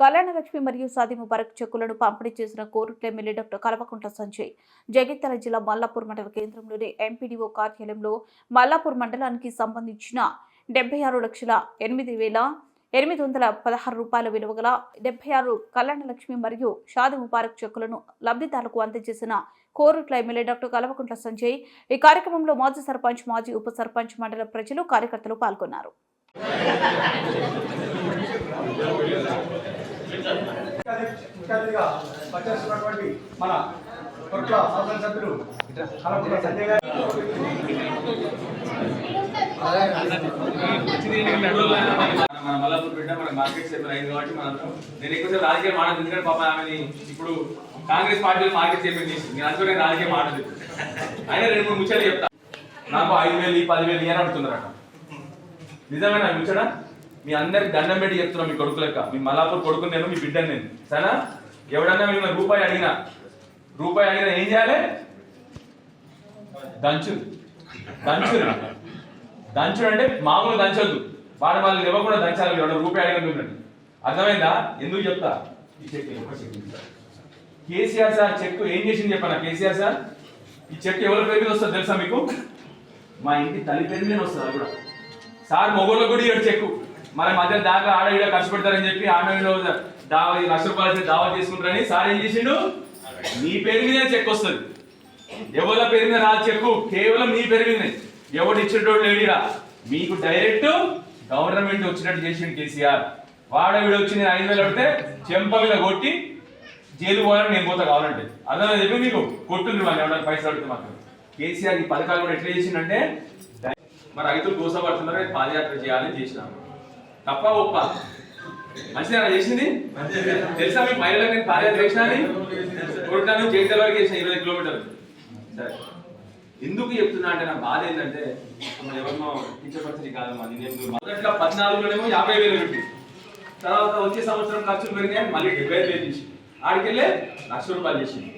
కళ్యాణలక్ష్మి మరియు సాది ముబారక్ చెక్కులను పంపిణీ చేసిన కోరుట్ల ఎమ్మెల్యే డాక్టర్ కల్వకుంట్ల సంజయ్ జగిత్యాల జిల్లా మల్లాపూర్ మండల కేంద్రంలోని ఎంపీడీఓ కార్యాలయంలో మల్లాపూర్ మండలానికి సంబంధించిన డెబ్బై ఆరు లక్షల ఎనిమిది వేల ఎనిమిది వందల పదహారు రూపాయల విలువ గల డెబ్బై ఆరు కళ్యాణలక్ష్మి మరియు షాది ముబారక్ చెక్కులను లబ్ధిదారులకు అందజేసిన కోరుట్ల ఎమ్మెల్యే డాక్టర్ కల్వకుంట్ల సంజయ్ ఈ కార్యక్రమంలో మాజీ సర్పంచ్ మాజీ ఉప సర్పంచ్ మండల ప్రజలు కార్యకర్తలు పాల్గొన్నారు. ముఖ్య వచ్చేస్తున్నటువంటి మన కొట్ల శాసనసభ్యులు కలపల సంజయ్ గారు. మన మల్లాపూర్ బిడ్డ మన మార్కెట్ చైర్మన్ అయింది కాబట్టి మనం నేను ఎక్కువసేపు రాజకీయ మాట ఎందుకంటే పాప ఆమెని ఇప్పుడు కాంగ్రెస్ పార్టీలో మార్కెట్ చైర్మన్ చేసింది. నేను అందులో నేను రాజకీయ మాట అయినా రెండు మూడు ముచ్చాలు చెప్తాను. నాకు ఐదు వేలు పదివేలు ఇయర్ అడుగుతున్నారట. నిజమేనా ముచ్చడా మీ అందరికి దండం పెట్టి చెప్తున్నా మీ కొడుకు లెక్క. మీ మలాపూర్ కొడుకు నేను మీ బిడ్డను నేను. సరేనా? ఎవడన్నా మిమ్మల్ని రూపాయి అడిగినా రూపాయి అడిగినా ఏం చేయాలి? దంచు. దంచు. దంచుడు అంటే మామూలు దంచొద్దు. వాడు వాళ్ళు ఇవ్వకుండా దంచాలి. మీరు రూపాయి అడిగినట్టు అర్థమైందా? ఎందుకు చెప్తా? ఈ check check KCR sir check ఏం చేసింది చెప్పాను కేసీఆర్ సార్? ఈ చెక్ ఎవరి పేరు మీద వస్తుంది తెలుసా మీకు? మా ఇంటి తల్లి పేరు మీద వస్తుంది కూడా. సార్ మొగోళ్ళ కూడా ఇవ్వడు చెక్కు. మన మధ్య దాకా ఆడ ఈడ ఖర్చు పెడతారని చెప్పి ఆడలో దావా ఈ లక్ష రూపాయలు దావా తీసుకుంటారని సార్ ఏం చేసిండు? నీ పేరు మీద చెక్ వస్తుంది. ఎవరి పేరు మీద రాదు చెక్కు కేవలం నీ పేరు మీదనే. ఎవడు ఇచ్చేటోడు లేడిరా మీకు డైరెక్ట్ గవర్నమెంట్ వచ్చినట్టు చేసిండు కేసీఆర్. వాడ వీడు వచ్చి నేను ఐదు వేలు పడితే చెంప మీద కొట్టి జైలు పోవాలని నేను పోతా కావాలంటే. అదే చెప్పి మీకు? కొట్టుంది వాళ్ళు ఎవరైనా పైసలు అడిగితే మాత్రం. కేసీఆర్ ఈ పథకాలు కూడా ఎట్లా చేసిండంటే మరి రైతులు గోసపడుతున్నారు రేపు పాదయాత్ర చేయాలని చేసినాము తప్ప ఒప్ప. మంచిదేనా చేసింది? తెలుసా మీ మహిళలకు నేను పాదయాత్ర చేసినా అని? కొట్టాను వరకు చేసిన ఇరవై కిలోమీటర్లు. సరే. ఎందుకు చెప్తున్నా అంటే నా బాధ ఏంటంటే మనం ఎవరినో కించపరిచి కాదమ్మా నేను మొదట్లో పద్నాలుగులోనేమో యాభై వేలు పెట్టి. తర్వాత వచ్చే సంవత్సరం ఖర్చులు పెరిగాయి మళ్ళీ డెబ్బై వేలు చేసి ఆడికెళ్ళే లక్ష రూపాయలు చేసింది.